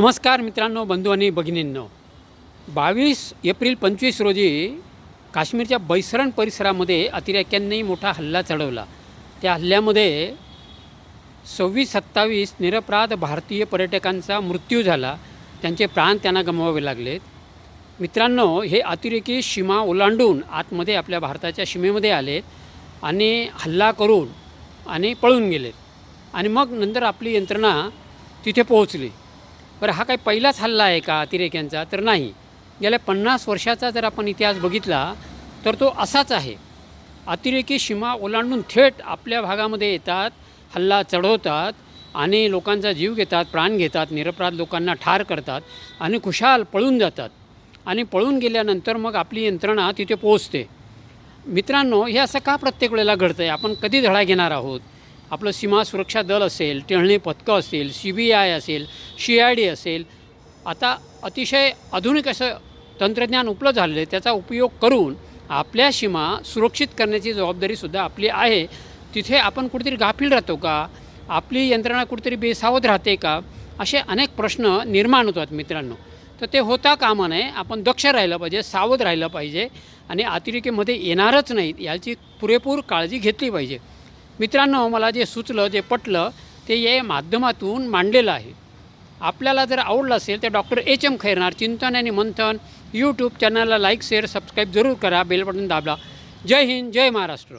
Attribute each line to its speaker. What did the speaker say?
Speaker 1: नमस्कार मित्रांनो बंधू आणि भगिनींनो. बावीस एप्रिल पंचवीस रोजी काश्मीरच्या बैसरण परिसरामध्ये अतिरेक्यांनी मोठा हल्ला चढवला. त्या हल्ल्यामध्ये सव्वीस सत्तावीस निरपराध भारतीय पर्यटकांचा मृत्यू झाला. त्यांचे प्राण त्यांना गमवावे लागलेत मित्रांनो हे अतिरेकी सीमा ओलांडून आतमध्ये आपल्या भारताच्या सीमेमध्ये आलेत आणि हल्ला करून आणि पळून गेलेत आणि मग नंतर आपली यंत्रणा तिथे पोहोचली. बरं हा काही पहिलाच हल्ला आहे का अतिरेक्यांचा? तर नाही. गेल्या पन्नास वर्षाचा जर आपण इतिहास बघितला तर तो असाच आहे. अतिरेकी सीमा ओलांडून थेट आपल्या भागामध्ये येतात हल्ला चढवतात आणि लोकांचा जीव घेतात प्राण घेतात निरपराध लोकांना ठार करतात आणि खुशाल पळून जातात. आणि पळून गेल्यानंतर मग आपली यंत्रणा तिथे पोहोचते. मित्रांनो हे असं का प्रत्येक वेळेला घडतं आहे आपण कधी धडा घेणार आहोत? आपलं सीमा सुरक्षा दल असेल टेहळणी पथकं असेल सी बी आय असेल शियाडी असेल आता अतिशय आधुनिक असं तंत्रज्ञान उपलब्ध झालेलं आहे त्याचा उपयोग करून आपल्या सीमा सुरक्षित करण्याची जबाबदारीसुद्धा आपली आहे. तिथे आपण कुठेतरी गाफील राहतो का? आपली यंत्रणा कुठेतरी बेसावध राहते का? असे अनेक प्रश्न निर्माण होतात मित्रांनो. तर ते होता कामा नये आपण दक्ष राहिलं पाहिजे सावध राहिलं पाहिजे आणि अतिरेकीमध्ये येणारच नाहीत याची पुरेपूर काळजी घेतली पाहिजे. मित्रांनो मला जे सुचलं जे पटलं ते या माध्यमातून मांडलेलं आहे. आपल्याला जर आवडलं असेल तर डॉक्टर एच एम खैरनार चिंतन आणि मंथन यूट्यूब चॅनलला लाईक शेअर सबस्क्राईब जरूर करा. बेल बटन दाबला जय हिंद जय महाराष्ट्र.